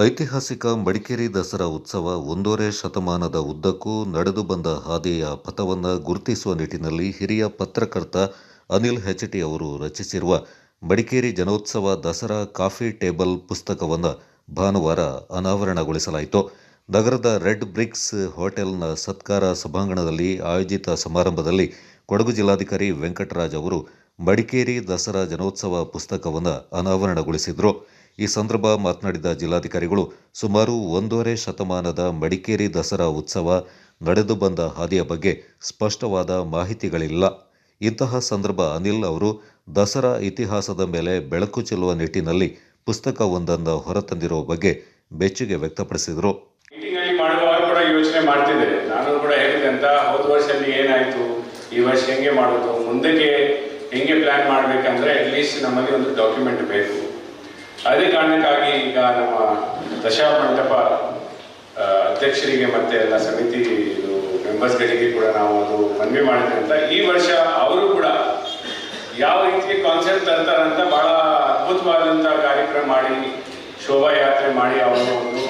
ಐತಿಹಾಸಿಕ ಮಡಿಕೇರಿ ದಸರಾ ಉತ್ಸವ ಒಂದೂವರೆ ಶತಮಾನದ ಉದ್ದಕ್ಕೂ ನಡೆದು ಬಂದ ಹಾದಿಯ ಪಥವನ್ನು ಗುರುತಿಸುವ ನಿಟ್ಟಿನಲ್ಲಿ ಹಿರಿಯ ಪತ್ರಕರ್ತ ಅನಿಲ್ ಹೆಚ್ಟಿ ಅವರು ರಚಿಸಿರುವ ಮಡಿಕೇರಿ ಜನೋತ್ಸವ ದಸರಾ ಕಾಫಿ ಟೇಬಲ್ ಪುಸ್ತಕವನ್ನು ಭಾನುವಾರ ಅನಾವರಣಗೊಳಿಸಲಾಯಿತು. ನಗರದ ರೆಡ್ ಬ್ರಿಕ್ಸ್ ಹೋಟೆಲ್ನ ಸತ್ಕಾರ ಸಭಾಂಗಣದಲ್ಲಿ ಆಯೋಜಿತ ಸಮಾರಂಭದಲ್ಲಿ ಕೊಡಗು ಜಿಲ್ಲಾಧಿಕಾರಿ ವೆಂಕಟರಾಜ್ ಅವರು ಮಡಿಕೇರಿ ದಸರಾ ಜನೋತ್ಸವ ಪುಸ್ತಕವನ್ನು ಅನಾವರಣಗೊಳಿಸಿದರು. ಈ ಸಂದರ್ಭ ಮಾತನಾಡಿದ ಜಿಲ್ಲಾಧಿಕಾರಿಗಳು, ಸುಮಾರು ಒಂದೂವರೆ ಶತಮಾನದ ಮಡಿಕೇರಿ ದಸರಾ ಉತ್ಸವ ನಡೆದು ಬಂದ ಹಾದಿಯ ಬಗ್ಗೆ ಸ್ಪಷ್ಟವಾದ ಮಾಹಿತಿಗಳಿಲ್ಲ. ಇಂತಹ ಸಂದರ್ಭ ಅನಿಲ್ ಅವರು ದಸರಾ ಇತಿಹಾಸದ ಮೇಲೆ ಬೆಳಕು ಚೆಲ್ಲುವ ನಿಟ್ಟಿನಲ್ಲಿ ಪುಸ್ತಕವೊಂದನ್ನು ಹೊರತಂದಿರುವ ಬಗ್ಗೆ ಬೆಚ್ಚುಗೆ ವ್ಯಕ್ತಪಡಿಸಿದರು. ಯೋಚನೆ ಮಾಡ್ತಿದ್ದೆ. ನಾನು ಕೂಡ ಹೇಳಿದೆ ಅಂತ ಹೋದ ವರ್ಷದಲ್ಲಿ ಏನಾಯ್ತು? ಈ ವರ್ಷ ಹೆಂಗೆ ಮಾಡೋದು? ಮುಂದಕ್ಕೆ ಹೆಂಗೆ ಪ್ಲಾನ್ ಮಾಡ್ಬೇಕಂದ್ರೆ ಅಟ್ಲೀಸ್ಟ್ ನಮ್ಮಲ್ಲಿ ಒಂದು ಡಾಕ್ಯುಮೆಂಟ್ ಬೇಕು. ಅದೇ ಕಾರಣಕ್ಕಾಗಿ ಈಗ ನಮ್ಮ ದಶಾ ಮಂಟಪ ಅಧ್ಯಕ್ಷರಿಗೆ ಮತ್ತೆ ಎಲ್ಲ ಸಮಿತಿ ಮೆಂಬರ್ಸ್ಗಳಿಗೆ ಕೂಡ ನಾವು ಅದು ಮನವಿ ಮಾಡಿದೆ ಅಂತ. ಈ ವರ್ಷ ಅವರು ಕೂಡ ಯಾವ ರೀತಿ ಕಾನ್ಸೆಪ್ಟ್ ತರ್ತಾರಂತ ಬಹಳ ಅದ್ಭುತವಾದಂಥ ಕಾರ್ಯಕ್ರಮ ಮಾಡಿ, ಶೋಭಾಯಾತ್ರೆ ಮಾಡಿ ಅವರು ಒಂದು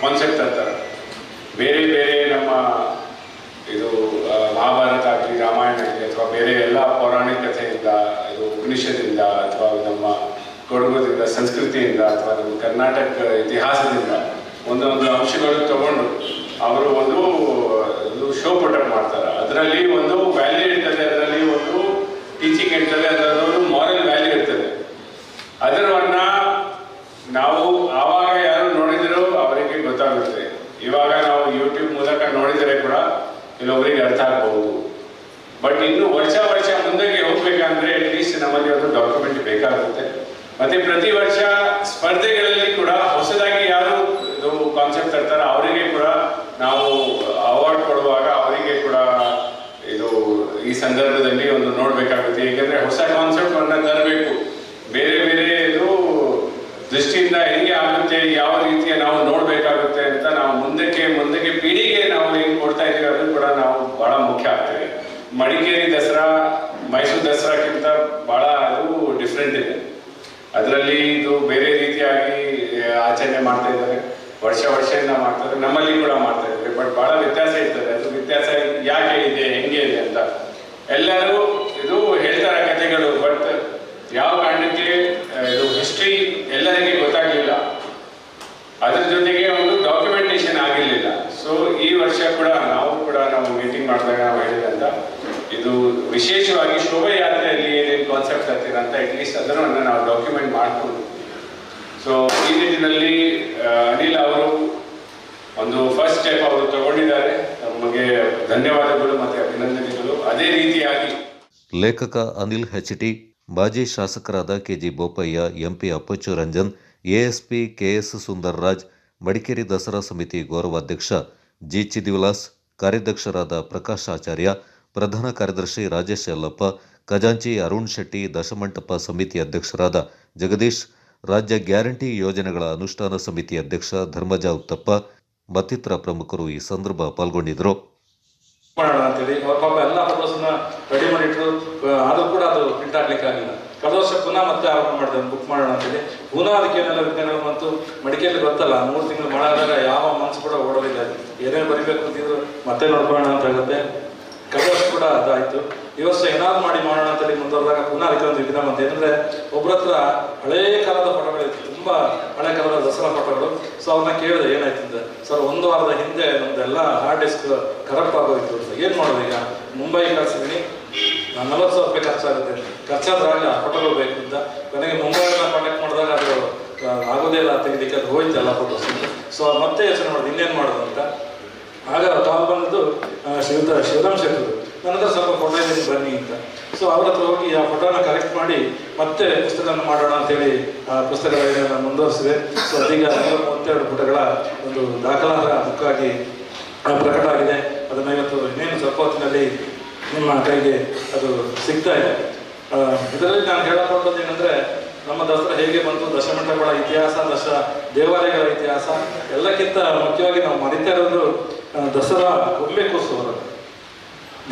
ಕಾನ್ಸೆಪ್ಟ್ ತರ್ತಾರೆ. ಬೇರೆ ಬೇರೆ ನಮ್ಮ ಇದು ಆ, ಮಹಾಭಾರತ ಆಗಲಿ ರಾಮಾಯಣ ಆಗಲಿ ಅಥವಾ ಬೇರೆ ಎಲ್ಲ ಪೌರಾಣಿಕ ಕಥೆಯಿಂದ ಇದು ಉಪನಿಷದಿಂದ ಅಥವಾ ನಮ್ಮ ಕೊಡಗುದಿಂದ ಸಂಸ್ಕೃತಿಯಿಂದ ಅಥವಾ ನಿಮ್ಮ ಕರ್ನಾಟಕ ಇತಿಹಾಸದಿಂದ ಒಂದೊಂದು ಅಂಶಗಳು ತಗೊಂಡು ಅವರು ಒಂದು ಶೋ ಪ್ರೊಟೆಕ್ಟ್ ಮಾಡ್ತಾರೆ. ಅದರಲ್ಲಿ ಒಂದು ವ್ಯಾಲ್ಯೂ ಇರ್ತದೆ, ಅದರಲ್ಲಿ ಒಂದು ಟೀಚಿಂಗ್ ಇರ್ತದೆ, ಅದರಲ್ಲಿ ಒಂದು ಮಾರಲ್ ವ್ಯಾಲ್ಯೂ ಇರ್ತದೆ. ಅದರವನ್ನ ನಾವು ಆವಾಗ ಯಾರು ನೋಡಿದರೂ ಅವರಿಗೆ ಗೊತ್ತಾಗುತ್ತೆ. ಇವಾಗ ನಾವು ಯೂಟ್ಯೂಬ್ ಮೂಲಕ ನೋಡಿದರೆ ಕೂಡ ಕೆಲವೊಬ್ಬರಿಗೆ ಅರ್ಥ ಆಗಬಹುದು. ಬಟ್ ಇನ್ನು ವರ್ಷ ವರ್ಷ ಮುಂದಕ್ಕೆ ಹೋಗ್ಬೇಕಂದ್ರೆ ಅಟ್ಲೀಸ್ಟ್ ನಮಗೆ ಒಂದು ಡಾಕ್ಯುಮೆಂಟ್ ಬೇಕಾಗುತ್ತೆ. ಮತ್ತೆ ಪ್ರತಿ ವರ್ಷ ಸ್ಪರ್ಧೆಗಳಲ್ಲಿ ಕೂಡ ಹೊಸದಾಗಿ ಯಾರು ಇದು ಕಾನ್ಸೆಪ್ಟ್ ತರ್ತಾರ ಅವರಿಗೆ ಕೂಡ ನಾವು ಅವಾರ್ಡ್ ಕೊಡುವಾಗ ಅವರಿಗೆ ಕೂಡ ಇದು ಈ ಸಂದರ್ಭದಲ್ಲಿ ಒಂದು ನೋಡ್ಬೇಕಾಗುತ್ತೆ. ಏಕೆಂದ್ರೆ ಹೊಸ ಕಾನ್ಸೆಪ್ಟ್ ಅನ್ನ ತರಬೇಕು. ಬೇರೆ ಬೇರೆ ಇದು ದೃಷ್ಟಿಯಿಂದ ಹೆಂಗೆ ಆಗುತ್ತೆ, ಯಾವ ರೀತಿಯ ನಾವು ನೋಡ್ಬೇಕಾಗುತ್ತೆ ಅಂತ ನಾವು ಮುಂದಕ್ಕೆ ಮುಂದಕ್ಕೆ ಪೀಳಿಗೆ ನಾವು ಏನು ಕೊಡ್ತಾ ಇದೀವಿ ಅದು ಕೂಡ ನಾವು ಬಹಳ ಮುಖ್ಯ ಆಗ್ತೇವೆ ಮಡಿಕೇರಿ ದಸರಾ, ಮೈಸೂರು ದಸರಾಕ್ಕಿಂತ ಬಹಳ ಅದು ಡಿಫ್ರೆಂಟ್ ಇದೆ. ಅದರಲ್ಲಿ ಇದು ಬೇರೆ ರೀತಿಯಾಗಿ ಆಚರಣೆ ಮಾಡ್ತಾ ಇದ್ದಾರೆ. ವರ್ಷ ವರ್ಷದಿಂದ ಮಾಡ್ತಾರೆ ನಮ್ಮಲ್ಲಿ ಕೂಡ ಮಾಡ್ತಾ ಇದ್ದಾರೆ. ಬಟ್ ಬಹಳ ವ್ಯತ್ಯಾಸ ಇರ್ತದೆ. ಅದು ವ್ಯತ್ಯಾಸ ಯಾಕೆ ಇದೆ, ಹೆಂಗೆ ಇದೆ ಅಂತ. ಎಲ್ಲರೂ ಇದು ಹೇಳ್ತಾರೆ ಕಥೆಗಳು ಬಟ್ ಯಾವ ಕಾರಣಕ್ಕೆ ಇದು ಹಿಸ್ಟ್ರಿ ಎಲ್ಲರಿಗೆ ಗೊತ್ತಾಗಲಿಲ್ಲ. ಅದ್ರ ಜೊತೆಗೆ ಒಂದು ಡಾಕ್ಯುಮೆಂಟೇಶನ್ ಆಗಿರ್ಲಿಲ್ಲ. ಸೊ ಈ ವರ್ಷ ಕೂಡ ನಾವು ಕೂಡ ನಾವು ಮೀಟಿಂಗ್ ಮಾಡಿದಾಗ ನಾವು ಹೇಳಿದಂತ, ಇದು ವಿಶೇಷವಾಗಿ ಶೋಭಾಯಾತ್ರೆಯಲ್ಲಿ ಏನೇನು ಕಾನ್ಸೆಪ್ಟ್ ಹತ್ತಿರ ಅಂತ ಅಟ್ಲೀಸ್ಟ್ ಅದನ್ನು ನಾವು ಡಾಕ್ಯುಮೆಂಟ್ ಮಾಡಿಕೊಂಡು. ಸೊ ಈ ನಿಟ್ಟಿನಲ್ಲಿ ಅನಿಲ್ ಅವರು ಒಂದು ಫಸ್ಟ್ ಸ್ಟೆಪ್ ಅವರು ತಗೊಂಡಿದ್ದಾರೆ. ನಮಗೆ ಧನ್ಯವಾದಗಳು ಮತ್ತೆ ಅಭಿನಂದನೆಗಳು. ಅದೇ ರೀತಿಯಾಗಿ ಲೇಖಕ ಅನಿಲ್ ಹೆಚ್ಟಿ ಮಾಜಿ ಶಾಸಕರಾದ K G Bopaiah, M P Appachu Ranjan, ASP K S Sundarraj, Madikeri Dasara ಸಮಿತಿ ಗೌರವಾಧ್ಯಕ್ಷ ಜಿ ಚಿದಿವಿಲಾಸ್, ಕಾರ್ಯಾಧ್ಯಕ್ಷರಾದ ಪ್ರಕಾಶ್ ಆಚಾರ್ಯ, ಪ್ರಧಾನ ಕಾರ್ಯದರ್ಶಿ ರಾಜೇಶ್ ಯಲ್ಲಪ್ಪ ಖಜಾಂಚಿ ಅರುಣ್ ಶೆಟ್ಟಿ ದಶಮಂಟಪ ಸಮಿತಿ ಅಧ್ಯಕ್ಷರಾದ ಜಗದೀಶ್, ರಾಜ್ಯ ಗ್ಯಾರಂಟಿ ಯೋಜನೆಗಳ ಅನುಷ್ಠಾನ ಸಮಿತಿ ಅಧ್ಯಕ್ಷ ಧರ್ಮಜ ಉತ್ತಪ್ಪ, ಮತ್ತಿತರ ಪ್ರಮುಖರು ಈ ಸಂದರ್ಭ ಪಾಲ್ಗೊಂಡಿದ್ದರು. ಮಾಡೋಣ ಅಂತೇಳಿ. ಅವ್ರ ಎಲ್ಲ ಫೋಟೋಸ್ನ ರೆಡಿ ಕೂಡ ಅದು ಪ್ರಿಂಟ್ ಆಗ್ಲಿಕ್ಕೆ ಆಗಿಲ್ಲ. ಕಳೆದ ವರ್ಷ ಪುನಃ ಮತ್ತೆ ಆರಂಭ ಮಾಡಿದೆ ಬುಕ್ ಮಾಡೋಣ ಅಂತೇಳಿ. ಪುನಃ ಅದಕ್ಕೆ ಏನೆಲ್ಲ ವಿಜ್ಞಾನಗಳು ಬಂತು ಮಡಿಕೆಯಲ್ಲಿ ಗೊತ್ತಲ್ಲ. ಮೂರು ತಿಂಗಳು ಮಳೆ ಯಾವ ಮನಸ್ಸು ಕೂಡ ಓಡೋದಿಲ್ಲ. ಏನೇನು ಬರಿಬೇಕು ಅಂತಿದ್ರು, ಮತ್ತೆ ನೋಡ್ಕೊಳ್ಳೋಣ ಅಂತ ಆಗುತ್ತೆ ಕಳೆದ ವರ್ಷ ಕೂಡ ಅದಾಯ್ತು. ವರ್ಷ ಏನಾದ್ರು ಮಾಡಿ ಮಾಡೋಣ ಅಂತ ಮುಂದುವರೆದಾಗ ಪುನಃ ಅದಕ್ಕೆ ಒಂದು ವಿಘ್ನ ಬಂತು. ಏನಂದ್ರೆ ಒಬ್ಬರ ಹತ್ರ ಹಳೇ ಕಾಲದ ಫೋಟೋಗಳಿತ್ತು ತುಂಬಾ ಹಳೆ ಕಾಲದ ದಸರಾ ಫೋಟೋಗಳು. ಸೊ ಅವ್ರನ್ನ ಕೇಳಿದೆ, ಏನಾಯ್ತು ಅಂತ. ಸರ್ ಒಂದು ವಾರದ ಹಿಂದೆ ನಮ್ದೆಲ್ಲ ಹಾರ್ಡ್ ಡಿಸ್ಕ್ ಕರಪ್ಟ್ ಆಗೋಯ್ತು ಅಂತ. ಏನ್ ಮಾಡೋದು ಈಗ? ಮುಂಬೈ ಕಳ್ಸಿದೀನಿ. ನಾನು ನಲವತ್ತು ಸಾವಿರ ರೂಪಾಯಿ ಖರ್ಚಾಗುತ್ತೆ ಖರ್ಚಾದ್ರಾಗ ಫೋಟೋಗಳು ಬೇಕು ಅಂತ. ನನಗೆ ಮುಂಬೈನ ಕಾಂಟ್ಯಾಕ್ಟ್ ಮಾಡಿದಾಗ ಅದು ಆಗೋದೇ ಇಲ್ಲ, ತೆಗಿಲಿಕ್ಕೆ ಅದು ಹೋಯ್ತು ಎಲ್ಲ ಫೋಟೋಸ್ ಸೊ ಮತ್ತೆ ಯೋಚನೆ ಮಾಡೋದು, ಇನ್ನೇನು ಮಾಡೋದು ಅಂತ. ಆಗ ಕಾಲ್ ಬಂದದ್ದು ಶಿವದ ಶಿವರಾಮ್ ಶೆಟ್ಟರು ನನ್ನ ಸ್ವಲ್ಪ ಫೋಟೋ ಇದೆ ಬನ್ನಿ ಅಂತ. ಸೊ ಅವ್ರ ಹತ್ರ ಹೋಗಿ ಆ ಫೋಟೋನ ಕಲೆಕ್ಟ್ ಮಾಡಿ ಮತ್ತೆ ಪುಸ್ತಕವನ್ನು ಮಾಡೋಣ ಅಂತೇಳಿ, ಆ ಪುಸ್ತಕಗಳನ್ನ ಮುಂದುವರಿಸಿದೆ. ಸೊ ಅದೀಗ ಮೂವತ್ತೆರಡು ಪುಟಗಳ ಒಂದು ದಾಖಲಾದ ಬುಕ್ ಆಗಿ ಪ್ರಕಟ ಆಗಿದೆ. ಅದನ್ನ ಇವತ್ತು ಇನ್ನೇನು ಸ್ವಲ್ಪ ಹೊತ್ತಿನಲ್ಲಿ ನಿಮ್ಮ ಕೈಗೆ ಅದು ಸಿಗ್ತಾ ಇದೆ. ಇದರಲ್ಲಿ ನಾನು ಹೇಳಕೊಂಡದ್ದು ಏನಂದ್ರೆ, ನಮ್ಮ ದಸರಾ ಹೇಗೆ ಬಂತು, ದಶಮಂಟಪಗಳ ಇತಿಹಾಸ, ದಶ ದೇವಾಲಯಗಳ ಇತಿಹಾಸ, ಎಲ್ಲಕ್ಕಿಂತ ಮುಖ್ಯವಾಗಿ ನಾವು ಮರಿತಾ ಇರೋದು ದಸರಾ ಗೊಂಬೆ